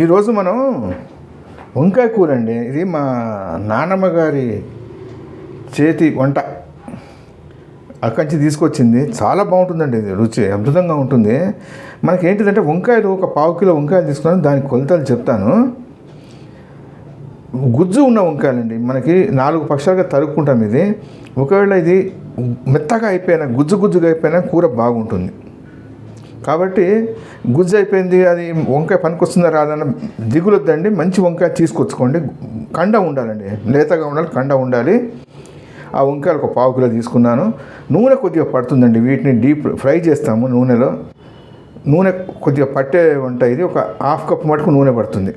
ఈరోజు మనం వంకాయ కూర అండి ఇది మా నాన్నమ్మ గారి చేతి వంట. అక్కడి నుంచి తీసుకొచ్చింది. చాలా బాగుంటుందండి ఇది రుచి అద్భుతంగా ఉంటుంది. మనకి ఏంటిదంటే వంకాయలు ఒక పావు కిలో వంకాయలు తీసుకున్నాను. దాని కొలతలు చెప్తాను. గుజ్జు ఉన్న వంకాయలండి. మనకి నాలుగు పక్షాలుగా తరుక్కుంటాం ఇది. ఒకవేళ ఇది మెత్తగా అయిపోయినా గుజ్జు గుజ్జుగా అయిపోయినా కూర బాగుంటుంది. కాబట్టి గుజ్జు అయిపోయింది అది వంకాయ పనికొస్తుందా రాదన్న దిగులొద్దండి. మంచి వంకాయ తీసుకొచ్చుకోండి. కండ ఉండాలండి. లేతగా ఉండాలి కండ ఉండాలి. ఆ వంకాయలు ఒక పావు కిలో తీసుకున్నాను. నూనె కొద్దిగా పడుతుందండి. వీటిని డీప్ ఫ్రై చేస్తాము నూనెలో. నూనె కొద్దిగా పట్టే వంట ఇది. ఒక హాఫ్ కప్ మటుకు నూనె పడుతుంది.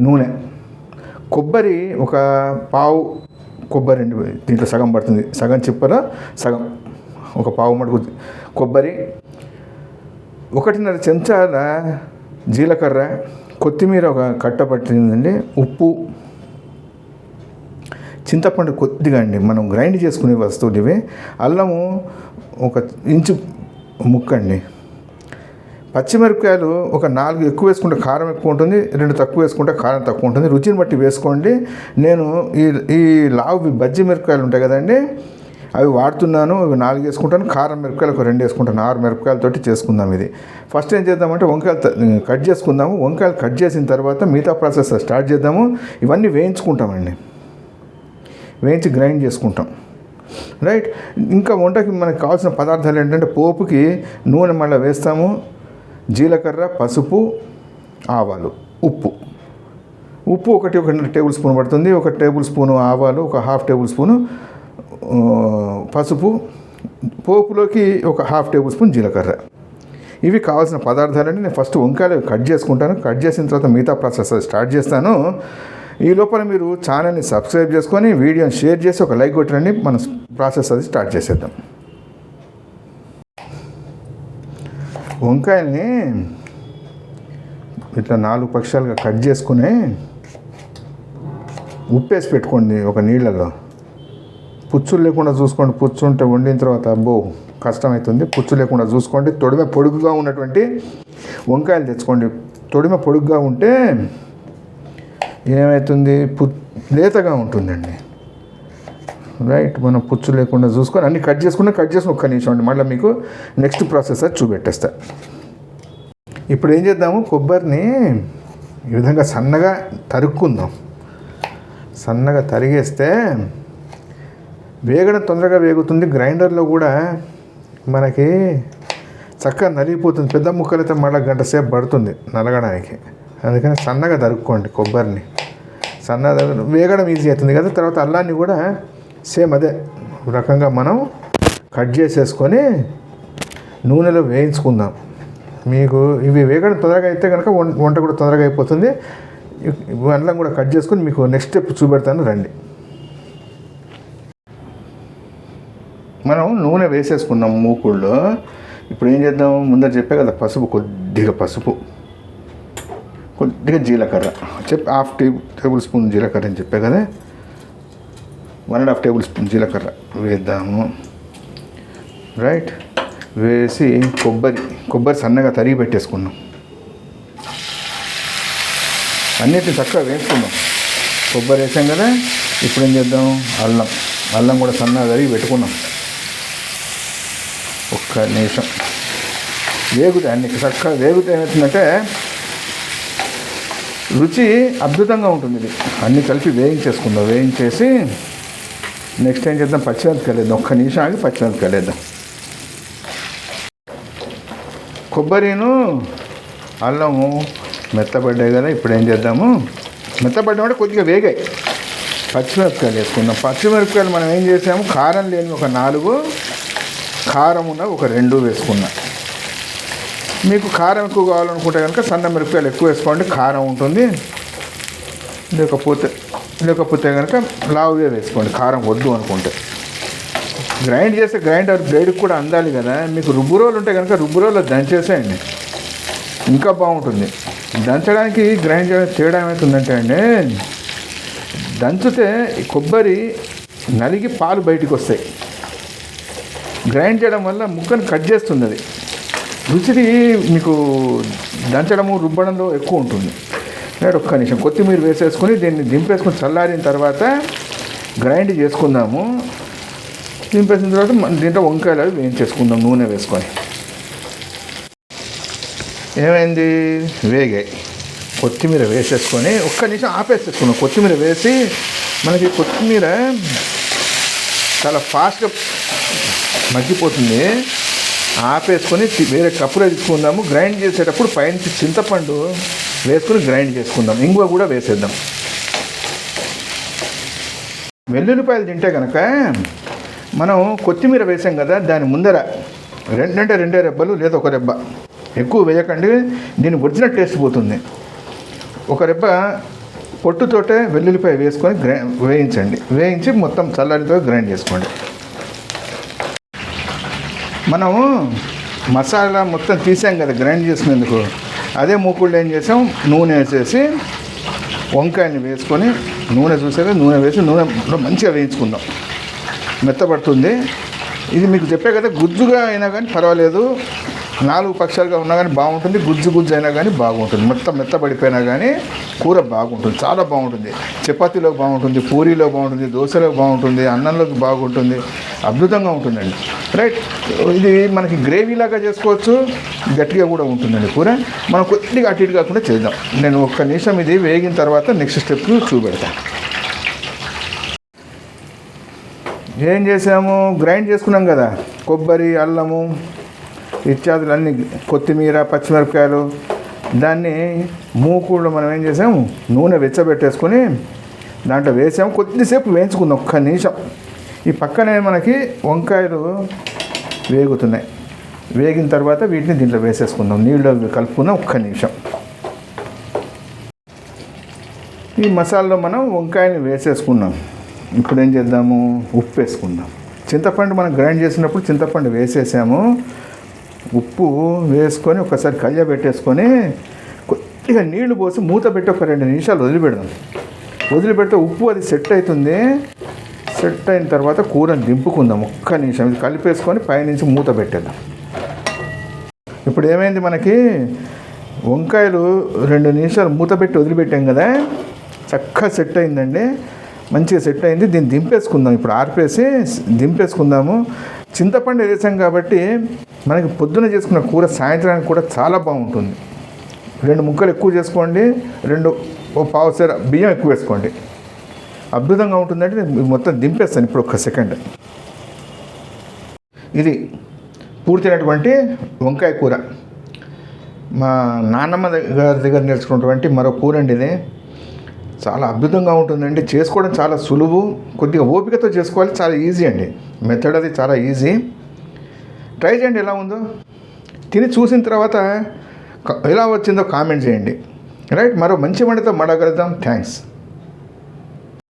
నూనె. కొబ్బరి ఒక పావు కొబ్బరి అండి. దీంట్లో సగం పడుతుంది. సగం చిప్పల సగం. ఒక పావు మటుకు కొబ్బరి ఒకటిన్నర చెంచాల జీలకర్ర కొత్తిమీర ఒక కట్ట పట్టిందండి ఉప్పు చింతపండు కొద్దిగా అండి. మనం గ్రైండ్ చేసుకునే వస్తువులు ఇవి అల్లము ఒక ఇంచు ముక్క అండి. పచ్చిమిరపకాయలు ఒక నాలుగు ఎక్కువ వేసుకుంటే కారం ఎక్కువ ఉంటుంది రెండు తక్కువ వేసుకుంటే కారం తక్కువ ఉంటుంది. రుచిని బట్టి వేసుకోండి. నేను ఈ ఈ లావు బజ్జి మిరపకాయలు ఉంటాయి కదండి అవి వాడుతున్నాను ఇవి నాలుగు వేసుకుంటాను కారం మిరపకాయలు ఒక రెండు వేసుకుంటాను ఆరు మిరపకాయలతోటి చేసుకుందాం ఇది. ఫస్ట్ ఏం చేద్దామంటే వంకాయలు కట్ చేసుకుందాము. వంకాయలు కట్ చేసిన తర్వాత మిగతా ప్రాసెస్ స్టార్ట్ చేద్దాము. ఇవన్నీ వేయించుకుంటామండి. వేయించి గ్రైండ్ చేసుకుంటాం. రైట్ ఇంకా వంటకి మనకు కావాల్సిన పదార్థాలు ఏంటంటే పోపుకి నూనె మళ్ళీ వేస్తాము. జీలకర్ర పసుపు ఆవాలు ఉప్పు. ఉప్పు ఒకటి ఒక టేబుల్ స్పూన్ పడుతుంది. ఒక టేబుల్ స్పూను ఆవాలు ఒక హాఫ్ టేబుల్ స్పూను పసుపు పోపులోకి ఒక హాఫ్ టేబుల్ స్పూన్ జీలకర్ర. ఇవి కావాల్సిన పదార్థాలని నేను ఫస్ట్ వంకాయలు కట్ చేసుకుంటాను. కట్ చేసిన తర్వాత మిగతా ప్రాసెస్ స్టార్ట్ చేస్తాను. ఈ లోపల మీరు ఛానల్ని సబ్స్క్రైబ్ చేసుకొని వీడియోని షేర్ చేసి ఒక లైక్ కొట్టండి. మన ప్రాసెస్ అది స్టార్ట్ చేసేద్దాం. వంకాయల్ని ఇట్లా నాలుగు పక్షాలుగా కట్ చేసుకుని ఉప్పేసి పెట్టుకోండి ఒక నీళ్ళలో. పుచ్చులు లేకుండా చూసుకోండి. పుచ్చు ఉంటే వండిన తర్వాత అబ్బో కష్టమవుతుంది పుచ్చు లేకుండా చూసుకోండి. తొడిమ పొడుగుగా ఉన్నటువంటి వంకాయలు తెచ్చుకోండి. తొడిమ పొడుగుగా ఉంటే ఏమవుతుంది పు లేతగా ఉంటుందండి. రైట్ మనం పుచ్చు లేకుండా చూసుకొని అన్ని కట్ చేసుకుని కట్ చేసుకుని ఒక్క నిమిషం అండి మళ్ళీ మీకు నెక్స్ట్ ప్రాసెస్ అది చూపెట్టేస్తా. ఇప్పుడు ఏం చేద్దాము? కొబ్బరిని ఈ విధంగా సన్నగా తరుక్కుందాం. సన్నగా తరిగేస్తే వేగడం తొందరగా వేగుతుంది. గ్రైండర్లో కూడా మనకి చక్కగా నలిగిపోతుంది. పెద్ద ముక్కలైతే మళ్ళీ గంట సేపు పడుతుంది నలగడానికి. అందుకని సన్నగా తరుక్కోండి కొబ్బరిని. సన్నగా వేగడం ఈజీ అవుతుంది కదా. తర్వాత అల్లాన్ని కూడా సేమ్ అదే రకంగా మనం కట్ చేసేసుకొని నూనెలో వేయించుకుందాం. మీకు ఇవి వేగడం తొందరగా అయితే కనుక వంట కూడా తొందరగా అయిపోతుంది. ఇవి అల్లం కూడా కట్ చేసుకొని మీకు నెక్స్ట్ స్టెప్ చూపెడతాను రండి. మనం నూనె వేసేసుకున్నాం మూకుళ్ళు. ఇప్పుడు ఏం చేద్దాం? ముందర చెప్పే కదా పసుపు కొద్దిగా పసుపు. కొద్దిగా జీలకర్ర. చెప్పి హాఫ్ టేబుల్ టేబుల్ స్పూన్ జీలకర్ర అని చెప్పే కదా. One and half table spoon జీలకర్ర వేద్దాము. రైట్? వేసి కొబ్బరి కొబ్బరి సన్నగా తరిగి పెట్టేసుకున్నాం. అన్నిటిని చక్కగా వేసుకుందాం కొబ్బరి వేసాం కదా. ఇప్పుడు ఏం చేద్దాం? అల్లం. అల్లం కూడా సన్నగా తరిగి పెట్టుకున్నాం. ఒక్క నిమిషం. వేగుతాయి అన్ని చక్కగా వేగుతే ఏమవుతుందంటే రుచి అద్భుతంగా ఉంటుంది ఇది. అన్నీ కలిపి వేయించేసుకుందాం. వేయించేసి నెక్స్ట్ ఏం చేద్దాం? పచ్చిమిరపకాయలు వేద్దాం. ఒక్క నిమిషం ఆగి పచ్చిమిరపకాయలు వేద్దాం. కొబ్బరిను అల్లము మెత్తబడ్డాయి కదా ఇప్పుడు ఏం చేద్దాము? మెత్తబడ్డా కొద్దిగా వేగాయి. పచ్చిమిరపకాయలు వేసుకుందాం. పచ్చిమిరపకాయలు మనం ఏం చేసాము? కారం లేని ఒక నాలుగు కారం ఉన్న ఒక రెండు వేసుకున్నా. మీకు కారం ఎక్కువ కావాలనుకుంటే కనుక సన్న మిరపకాయలు ఎక్కువ వేసుకోండి కారం ఉంటుంది. లేకపోతే లేకపోతే కనుక లావుగా వేసుకోండి కారం వద్దు అనుకుంటే. గ్రైండ్ చేస్తే గ్రైండర్ బ్లేడ్కి కూడా అందాలి కదా. మీకు రుబ్బు రోలు ఉంటే కనుక రుబ్బు రోలు దంచేసేయండి. ఇంకా బాగుంటుంది. దంచడానికి గ్రైండ్ చేయడం తేడా ఏమవుతుందంటే అండి దంచితే కొబ్బరి నలిగి పాలు బయటికి వస్తాయి. గ్రైండ్ చేయడం వల్ల ముక్కను కట్ చేస్తుంది అది రుచిది మీకు దంచడము రుబ్బడంలో ఎక్కువ ఉంటుంది. రైట్ ఒక్క నిమిషం కొత్తిమీర వేసేసుకొని దీన్ని దింపేసుకొని చల్లారిన తర్వాత గ్రైండ్ చేసుకుందాము. దింపేసిన తర్వాత దీంట్లో వంకాయలు అవి వేయించేసుకుందాం నూనె వేసుకొని. ఏమైంది? వేగాయి. కొత్తిమీర వేసేసుకొని ఒక్క నిమిషం ఆపేసేసుకున్నాం కొత్తిమీర వేసి మనకి కొత్తిమీర చాలా ఫాస్ట్గా మగ్గిపోతుంది. ఆపేసుకొని వేరే కప్పులో తీసుకుందాము. గ్రైండ్ చేసేటప్పుడు పైన చింతపండు వేసుకొని గ్రైండ్ చేసుకుందాం. ఇంగువ కూడా వేసేద్దాం. వెల్లుల్లిపాయలు తింటే కనుక మనం కొత్తిమీర వేసాం కదా దాని ముందర రెండంటే రెండే రెబ్బలు లేదా ఒక రెబ్బ. ఎక్కువ వేయకండి దీని ఒరిజినల్ టేస్ట్ పోతుంది. ఒక రెబ్బ పొట్టుతోటే వెల్లుల్లిపాయ వేసుకొని గ్రై వేయించండి. వేయించి మొత్తం చల్లారితో గ్రైండ్ చేసుకోండి. మనము మసాలా మొత్తం తీసాం కదా గ్రైండ్ చేసుకునేందుకు అదే మూకుళ్ళు ఏం చేసాం? నూనె వేసేసి వంకాయని వేసుకొని నూనె చూసాక నూనె వేసి నూనె మంచిగా వేయించుకుందాం. మెత్తపడుతుంది. ఇది మీకు చెప్పే కదా గుజ్జుగా అయినా కానీ పర్వాలేదు. నాలుగు పక్షాలుగా ఉన్నా కానీ బాగుంటుంది. గుజ్జు గుజ్జు అయినా కానీ బాగుంటుంది. మొత్తం మెత్తబడిపోయినా కానీ కూర బాగుంటుంది. చాలా బాగుంటుంది. చపాతీలో బాగుంటుంది. పూరీలో బాగుంటుంది. దోశలో బాగుంటుంది. అన్నంలోకి బాగుంటుంది. అద్భుతంగా ఉంటుందండి. రైట్. ఇది మనకి గ్రేవీ లాగా చేసుకోవచ్చు. గట్టిగా కూడా ఉంటుందండి కూర. మనం కొద్దిగా అటు ఇటు కాకుండా చేద్దాం. నేను ఒక్క నిమిషం ఇది వేగిన తర్వాత నెక్స్ట్ స్టెప్ చూపెడతాను ఏం చేసాము? గ్రైండ్ చేసుకున్నాం కదా. కొబ్బరి అల్లము ఇత్యాదులు అన్ని కొత్తిమీర పచ్చిమిరపకాయలు దాన్ని మూకుళ్ళు మనం ఏం చేసాము? నూనె వెచ్చబెట్టేసుకొని దాంట్లో వేసాము. కొద్దిసేపు వేయించుకుందాం. ఒక్క నిమిషం. ఈ పక్కనే మనకి వంకాయలు వేగుతున్నాయి. వేగిన తర్వాత వీటిని దీంట్లో వేసేసుకుందాం. నీళ్ళు కలుపుకుందాం ఒక్క నిమిషం. ఈ మసాలాలో మనం వంకాయని వేసేసుకున్నాం. ఇప్పుడు ఏం చేద్దాము? ఉప్పు వేసుకుందాం. చింతపండు మనం గ్రైండ్ చేసినప్పుడు చింతపండు వేసేసాము. ఉప్పు వేసుకొని ఒకసారి కళ్ళ పెట్టేసుకొని కొద్దిగా నీళ్ళు పోసి మూత పెట్టి ఒక రెండు నిమిషాలు వదిలిపెడదాం. వదిలిపెడితే ఉప్పు అది సెట్ అవుతుంది. సెట్ అయిన తర్వాత కూరని దింపుకుందాం. ఒక్క నిమిషం. ఇది కలిపేసుకొని పైనుంచి మూత పెట్టేద్దాం. ఇప్పుడు ఏమైంది మనకి? వంకాయలు రెండు నిమిషాలు మూత పెట్టి వదిలిపెట్టాం కదా? చక్కగా సెట్ అయిందండి. మంచిగా సెట్ అయింది. దీన్ని దింపేసుకుందాం. ఇప్పుడు ఆర్పేసి దింపేసుకుందాము. చింతపండు వేసాం కాబట్టి మనకి పొద్దున చేసుకున్న కూర సాయంత్రానికి కూడా చాలా బాగుంటుంది. రెండు ముక్కలు ఎక్కువ చేసుకోండి రెండు ఓ పావుసేర బియ్యం ఎక్కువ వేసుకోండి. అద్భుతంగా ఉంటుందంటే నేను మొత్తం దింపేస్తాను ఇప్పుడు ఒక్క సెకండ్. ఇది పూర్తయినటువంటి వంకాయ కూర. మా నాన్నమ్మ గారి దగ్గర నేర్చుకున్నటువంటి మరో కూర అండి ఇది. చాలా అద్భుతంగా ఉంటుందండి. చేసుకోవడం చాలా సులువు కొద్దిగా ఓపికతో చేసుకోవాలి చాలా ఈజీ అండి. మెథడ్ అది చాలా ఈజీ. ట్రై చేయండి ఎలా ఉందో? తిని చూసిన తర్వాత ఎలా వచ్చిందో కామెంట్ చేయండి. రైట్ మరో మంచి వంటతో మడగలుగుతాం థ్యాంక్స్